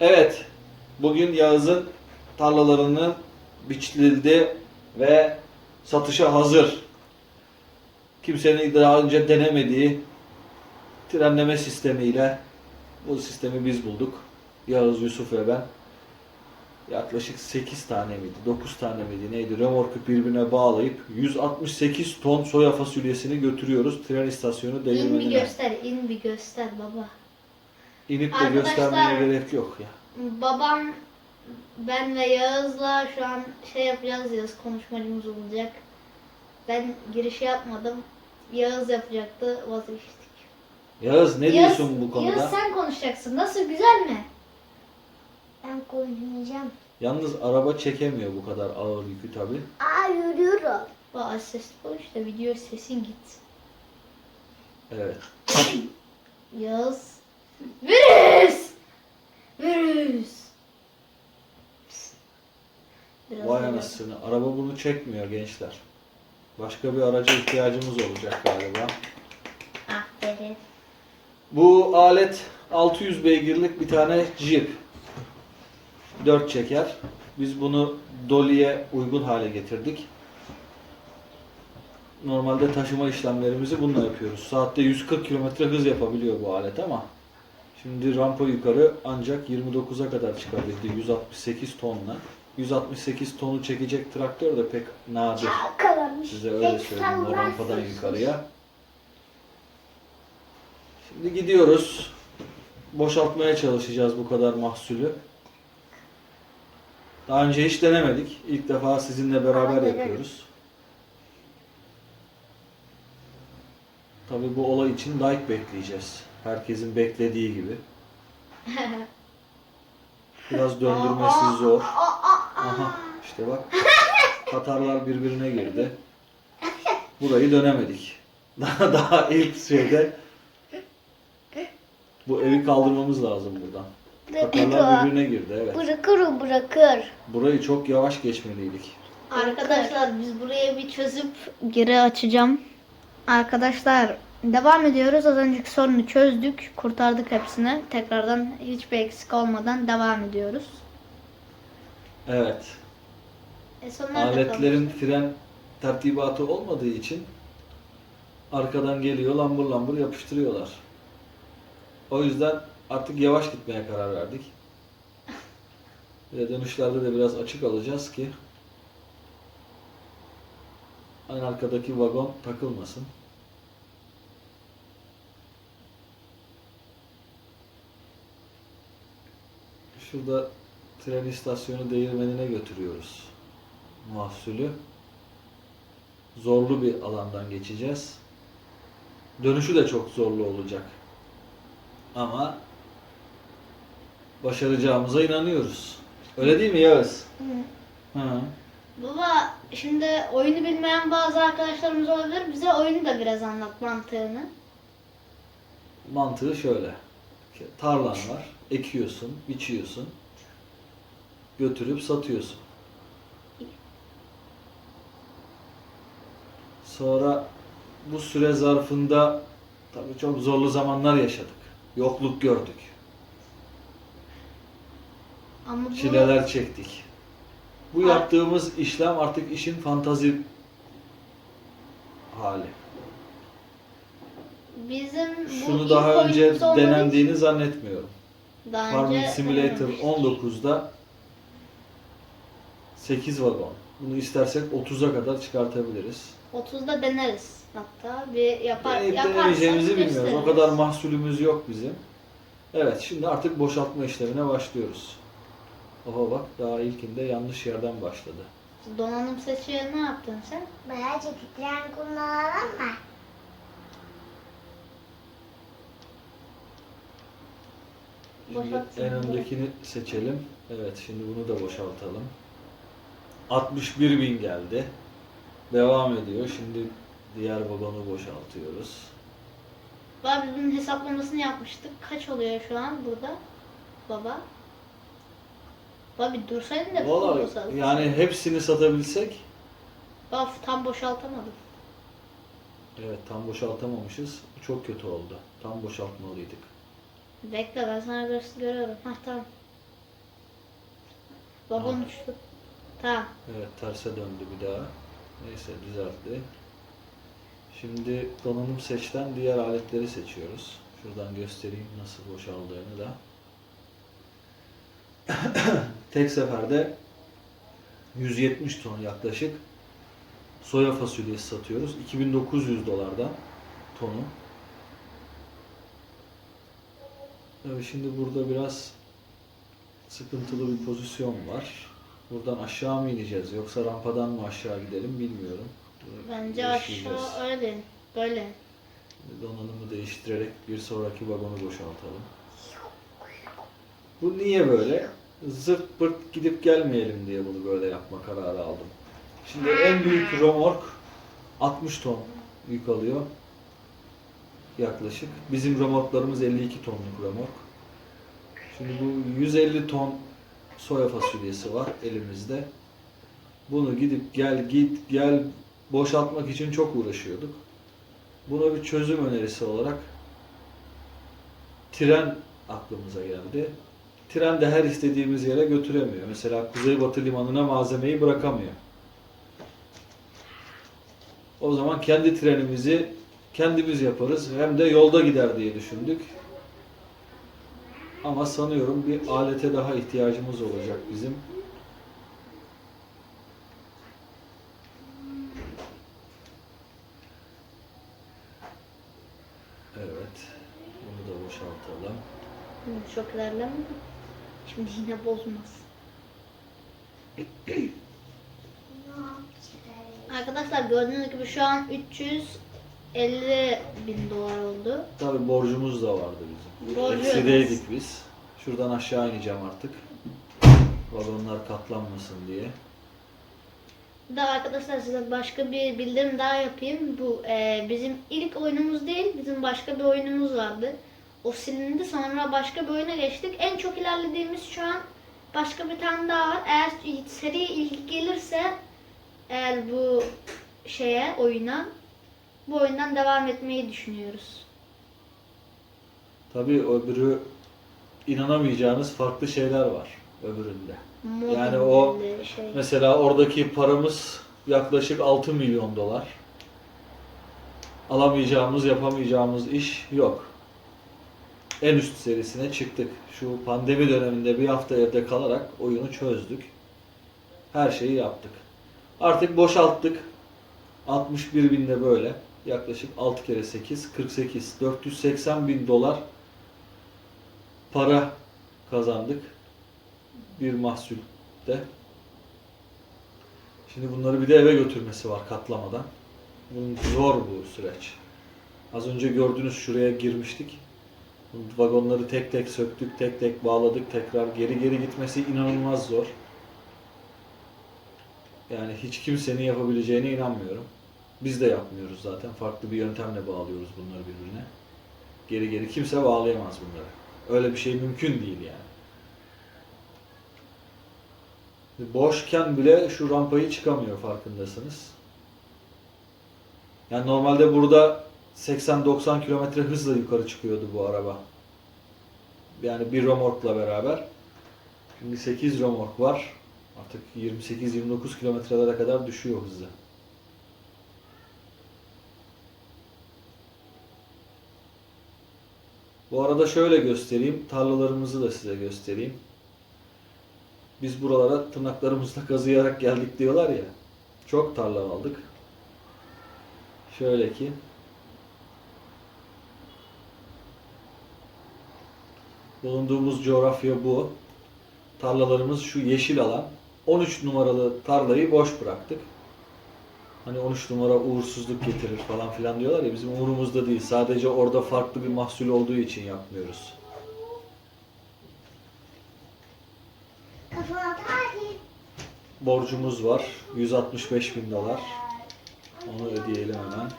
Evet, bugün Yağız'ın tarlalarının biçildi ve satışa hazır. Kimsenin daha önce denemediği trenleme sistemiyle bu sistemi biz bulduk. Yağız, Yusuf ve ben. Yaklaşık 8 tane miydi, 9 tane miydi neydi remorku birbirine bağlayıp 168 ton soya fasulyesini götürüyoruz tren istasyonu İn bir değirmenine. göster, in bir göster baba. İnip de Arkadaşlar- göstermeye gerek yok ya. Babam, ben ve Yağız'la şu an şey yapacağız, Yağız konuşmacımız olacak. Ben girişi yapmadım. Yağız yapacaktı, vazgeçtik. Yağız ne Yağız- diyorsun bu konuda? Yağız sen konuşacaksın. Nasıl, güzel mi? Ben konuşmayacağım. Yalnız araba çekemiyor bu kadar ağır yükü tabi. Aa yürüyorum. Bak ses konuş da video sesin gitsin. Evet. Yağız. Virüs! Virüs! Biraz Vay anasını. Araba bunu çekmiyor gençler. Başka bir araca ihtiyacımız olacak galiba. Aferin. Bu alet 600 beygirlik bir tane Jeep. 4 çeker. Biz bunu Dolly'e uygun hale getirdik. Normalde taşıma işlemlerimizi bununla yapıyoruz. Saatte 140 km hız yapabiliyor bu alet ama şimdi rampa yukarı ancak 29'a kadar çıkabildi 168 tonla. 168 tonu çekecek traktör de pek nadir. Size öyle söyleyeyim o rampadan yukarıya. Şimdi gidiyoruz. Boşaltmaya çalışacağız bu kadar mahsulü. Daha önce hiç denemedik. İlk defa sizinle beraber yapıyoruz. Tabii bu olay için like bekleyeceğiz. Herkesin beklediği gibi. Biraz döndürmesi zor. Aha işte bak. Katarlar birbirine girdi. Burayı dönemedik. Daha daha ilk şeyde bu evi kaldırmamız lazım buradan. Katarlar birbirine girdi evet. Bırakır bırakır. Burayı çok yavaş geçmeliydik. Arkadaşlar biz buraya bir çözüp geri açacağım. Arkadaşlar devam ediyoruz. Az önceki sorunu çözdük. Kurtardık hepsini. Tekrardan hiçbir eksik olmadan devam ediyoruz. Evet. E son nerede Aletlerin fren tertibatı olmadığı için arkadan geliyor lambur lambur yapıştırıyorlar. O yüzden artık yavaş gitmeye karar verdik. Ve dönüşlerde de biraz açık alacağız ki en arkadaki vagon takılmasın. Şurada tren istasyonu değirmenine götürüyoruz mahsulü. Zorlu bir alandan geçeceğiz. Dönüşü de çok zorlu olacak. Ama başaracağımıza inanıyoruz. Öyle değil mi Yağız? Hı. Baba şimdi oyunu bilmeyen bazı arkadaşlarımız olabilir. Bize oyunu da biraz anlat mantığını. Mantığı şöyle. Tarlan var. Ekiyorsun, biçiyorsun. Götürüp satıyorsun. Sonra bu süre zarfında tabii çok zorlu zamanlar yaşadık. Yokluk gördük. Ama bu Çileler çektik. Bu Ar- yaptığımız işlem artık işin fantazi hali. bizim bu Şunu daha önce denendiğini zannetmiyorum. Daha Farming önce Simulator denememiştik. 19'da 8 vagon. Bunu istersek 30'a kadar çıkartabiliriz. 30'da deneriz hatta bir yapar Deneyip denemeyeceğimizi bilmiyoruz. O kadar mahsulümüz yok bizim. Evet şimdi artık boşaltma işlemine başlıyoruz. Oha bak daha ilkinde yanlış yerden başladı. Donanım seçiyor ne yaptın sen? Bayağı tren kullanalım mı? Şimdi en öndekini seçelim. Evet şimdi bunu da boşaltalım. 61 bin geldi. Devam ediyor. Şimdi diğer vagonu boşaltıyoruz. Baba biz bunun hesaplamasını yapmıştık. Kaç oluyor şu an burada? Baba. Baba bir dursaydın da Valla boşaltsaydın. yani hepsini satabilsek Baba tam boşaltamadım. evet tam boşaltamamışız. Çok kötü oldu. Tam boşaltmalıydık. Bekle ben sana göster görüyorum. Hah tamam. Vagon uçtu. Tamam. Evet terse döndü bir daha. Neyse düzeltti. Şimdi donanım seçten diğer aletleri seçiyoruz. Şuradan göstereyim nasıl boşaldığını da. Tek seferde 170 ton yaklaşık soya fasulyesi satıyoruz. 2900 dolardan tonu. Tabii şimdi burada biraz sıkıntılı bir pozisyon var. Buradan aşağı mı ineceğiz yoksa rampadan mı aşağı gidelim bilmiyorum. Bence aşağı öyle. Böyle. Donanımı değiştirerek bir sonraki vagonu boşaltalım. Bu niye böyle? Zırt pırt gidip gelmeyelim diye bunu böyle yapma kararı aldım. Şimdi en büyük remork 60 ton yük alıyor. Yaklaşık. Bizim remorklarımız 52 tonluk remork. Şimdi bu 150 ton soya fasulyesi var elimizde. Bunu gidip gel git gel boşaltmak için çok uğraşıyorduk. Buna bir çözüm önerisi olarak tren aklımıza geldi. Tren de her istediğimiz yere götüremiyor. Mesela Kuzeybatı Limanı'na malzemeyi bırakamıyor. O zaman kendi trenimizi kendimiz yaparız. Hem de yolda gider diye düşündük. Ama sanıyorum bir alete daha ihtiyacımız olacak bizim. Evet. Bunu da boşaltalım. Çok ilerleme. Şimdi yine bozmaz. Arkadaşlar gördüğünüz gibi şu an 350 bin dolar oldu. Tabi borcumuz da vardı bizim. Borcu Eksideydik biz. Şuradan aşağı ineceğim artık. Vagonlar katlanmasın diye. De arkadaşlar size başka bir bildirim daha yapayım. Bu e, bizim ilk oyunumuz değil, bizim başka bir oyunumuz vardı. O silindi sonra başka bir oyuna geçtik. En çok ilerlediğimiz şu an başka bir tane daha var. Eğer seri ilgi gelirse eğer bu şeye oyuna bu oyundan devam etmeyi düşünüyoruz. Tabi öbürü inanamayacağınız farklı şeyler var öbüründe. Modern Yani o şey. Mesela oradaki paramız yaklaşık 6 milyon dolar. Alamayacağımız, yapamayacağımız iş yok. En üst serisine çıktık. Şu pandemi döneminde bir hafta evde kalarak oyunu çözdük. Her şeyi yaptık. Artık boşalttık. 61 binde böyle. Yaklaşık 6 kere 8, 48. 480 bin dolar para kazandık. Bir mahsulde. Şimdi bunları bir de eve götürmesi var katlamadan. Bunun zor bu süreç. Az önce gördünüz şuraya girmiştik. Vagonları tek tek söktük, tek tek bağladık. Tekrar geri geri gitmesi inanılmaz zor. Yani hiç kimsenin yapabileceğine inanmıyorum. Biz de yapmıyoruz zaten. Farklı bir yöntemle bağlıyoruz bunları birbirine. Geri geri kimse bağlayamaz bunları. Öyle bir şey mümkün değil yani. Boşken bile şu rampayı çıkamıyor farkındasınız. Yani normalde burada 80-90 kilometre hızla yukarı çıkıyordu bu araba. Yani bir remorkla beraber. Şimdi 8 remork var. Artık 28-29 kilometrelere kadar düşüyor hızı. Bu arada şöyle göstereyim. Tarlalarımızı da size göstereyim. Biz buralara tırnaklarımızla kazıyarak geldik diyorlar ya. Çok tarla aldık. Şöyle ki bulunduğumuz coğrafya bu. Tarlalarımız şu yeşil alan. 13 numaralı tarlayı boş bıraktık. Hani 13 numara uğursuzluk getirir falan filan diyorlar ya bizim umurumuzda değil. Sadece orada farklı bir mahsul olduğu için yapmıyoruz. Borcumuz var. 165 bin dolar. Onu ödeyelim hemen.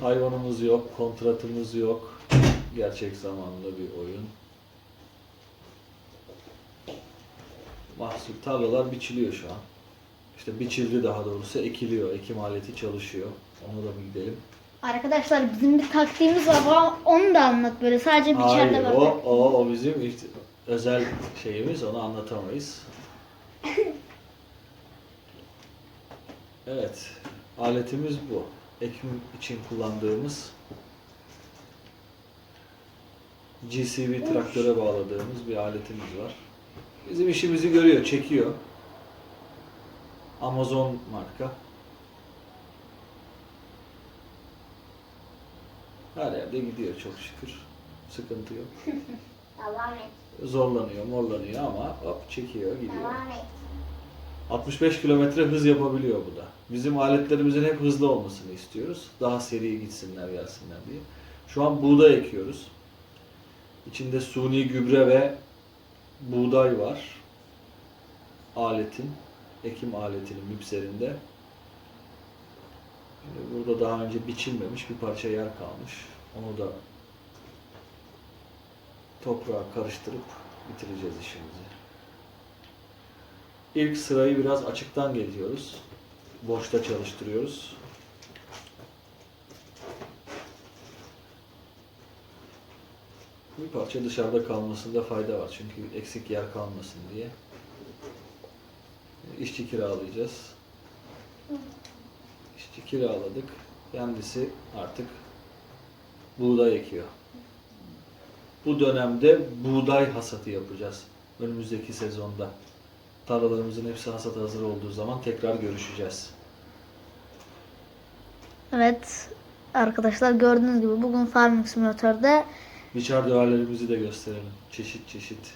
Hayvanımız yok, kontratımız yok. Gerçek zamanlı bir oyun. Mahsul tarlalar biçiliyor şu an. İşte biçildi daha doğrusu ekiliyor. Ekim aleti çalışıyor. Onu da bir gidelim. Arkadaşlar bizim bir taktiğimiz var. Bana Onu da anlat böyle. Sadece bir Hayır içeride o, bak. o, o bizim işte özel şeyimiz onu anlatamayız. Evet aletimiz bu. Ekim için kullandığımız GCV traktöre bağladığımız bir aletimiz var. Bizim işimizi görüyor, çekiyor. Amazon marka. Her yerde gidiyor çok şükür. Sıkıntı yok. Devam et. Zorlanıyor, morlanıyor ama hop çekiyor, gidiyor. Devam et. 65 kilometre hız yapabiliyor bu da. Bizim aletlerimizin hep hızlı olmasını istiyoruz. Daha seri gitsinler, gelsinler diye. Şu an buğday ekiyoruz. İçinde suni gübre ve buğday var. Aletin, ekim aletinin mipserinde. Şimdi burada daha önce biçilmemiş bir parça yer kalmış. Onu da toprağa karıştırıp bitireceğiz işimizi. İlk sırayı biraz açıktan geziyoruz. Boşta çalıştırıyoruz. Bir parça dışarıda kalmasında fayda var. Çünkü eksik yer kalmasın diye. İşçi kiralayacağız. İşçi kiraladık. Kendisi artık buğday ekiyor. Bu dönemde buğday hasatı yapacağız. Önümüzdeki sezonda. Tarlalarımızın hepsi hasat hazır olduğu zaman tekrar görüşeceğiz. Evet. Arkadaşlar gördüğünüz gibi bugün Farming Simulator'da Biçar döverlerimizi de gösterelim. Çeşit çeşit.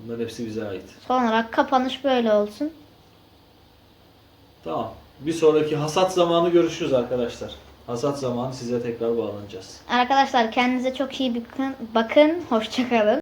Bunların hepsi bize ait. son olarak kapanış böyle olsun. Tamam. Bir sonraki hasat zamanı görüşürüz arkadaşlar. Hasat zamanı size tekrar bağlanacağız. Arkadaşlar kendinize çok iyi bakın. Bakın. Hoşçakalın.